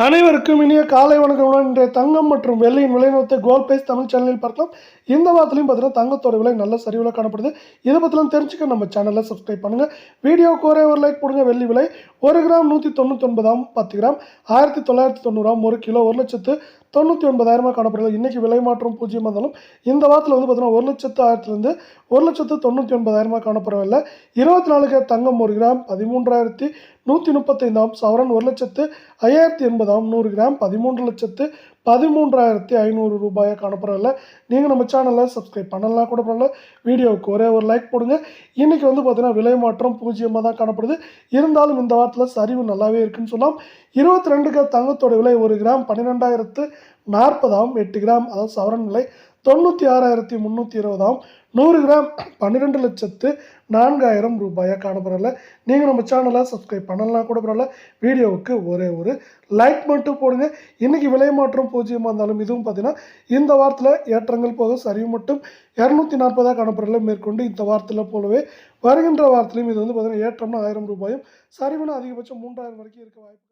அனைவருக்கும் இனிய காலை வணக்கமுடன் இன்றைய தங்கம் மற்றும் வெள்ளியின் விலைநிறுத்த கோல் பேஸ் தமிழ் சேனலில் பார்க்கலாம். இந்த வாரத்திலையும் பார்த்தீங்கன்னா தங்கத்தோட விலை நல்ல சரிவில் காணப்படுது. இதை பற்றிலாம் தெரிஞ்சுக்க நம்ம சேனலை சப்ஸ்கிரைப் பண்ணுங்கள் வீடியோவுக்கு ஒரே ஒரு லைக் போடுங்க. வெள்ளி விலை ஒரு கிராம் நூற்றி தொண்ணூத்தொன்பதாம் பத்து கிராம். ஆயிரத்தி தொள்ளாயிரத்தி தொண்ணூறாம் ஒரு கிலோ ஒரு லட்சத்து தொண்ணூற்றி ஒன்பதாயிரமாக காணப்படுகிறது. இன்றைக்கி விலை மாற்றம் பூஜ்ஜியமாக இருந்தாலும் இந்த வாரத்தில் வந்து பார்த்தீங்கன்னா ஒரு லட்சத்து ஆயிரத்துலேருந்து ஒரு லட்சத்து தொண்ணூற்றி ஒன்பதாயிரமாக காணப்படவில்லை. இருபத்தி நாலுக்கு தங்கம் ஒரு கிராம் பதிமூன்றாயிரத்தி நூற்றி முப்பத்தைந்தாம் சவரன் ஒரு லட்சத்து ஐயாயிரத்தி எண்பதாம் நூறு கிராம் பதிமூன்று லட்சத்து பதிமூன்றாயிரத்தி ஐநூறு ரூபாயாக காணப்படவில்லை நீங்கள் நம்ம சேனலை சப்ஸ்கிரைப் பண்ணலாம் கூட பண்ணல வீடியோவுக்கு ஒரே ஒரு லைக் போடுங்க. இன்றைக்கி வந்து பார்த்திங்கன்னா விலை மாற்றம் பூஜ்ஜியமாக தான் காணப்படுது. இருந்தாலும் இந்த வாரத்தில் சரிவு நல்லாவே இருக்குன்னு சொல்லலாம். இருபத்தி ரெண்டுக்கு தங்கத்தோட விலை ஒரு கிராம் பன்னிரெண்டாயிரத்து நாற்பதாம் எட்டு கிராம். அதாவது சவரன் விலை தொண்ணூற்றி ஆறாயிரத்தி முந்நூற்றி இருபதாம் நூறு கிராம் பன்னிரெண்டு லட்சத்து நான்காயிரம் ரூபாயாக காணப்படல. நீங்கள் நம்ம சேனலை சப்ஸ்கிரைப் பண்ணலாம் கூட பரவாயில்ல. வீடியோவுக்கு ஒரே ஒரு லைக் மட்டும் போடுங்க. இன்றைக்கி விலை மாற்றம் பூஜ்ஜியமாக இருந்தாலும் இதுவும் பார்த்தீங்கன்னா இந்த வாரத்தில் ஏற்றங்கள் போக சரிவு மட்டும் இரநூத்தி நாற்பதாக காணப்படல மேற்கொண்டு இந்த வாரத்தில் போலவே வருகின்ற வாரத்திலையும் இது வந்து பார்த்தீங்கன்னா ஏற்றம்னா ஆயிரம் ரூபாயும் சரிவுனா அதிகபட்சம் மூன்றாயிரம் வரைக்கும் இருக்க வாய்ப்பு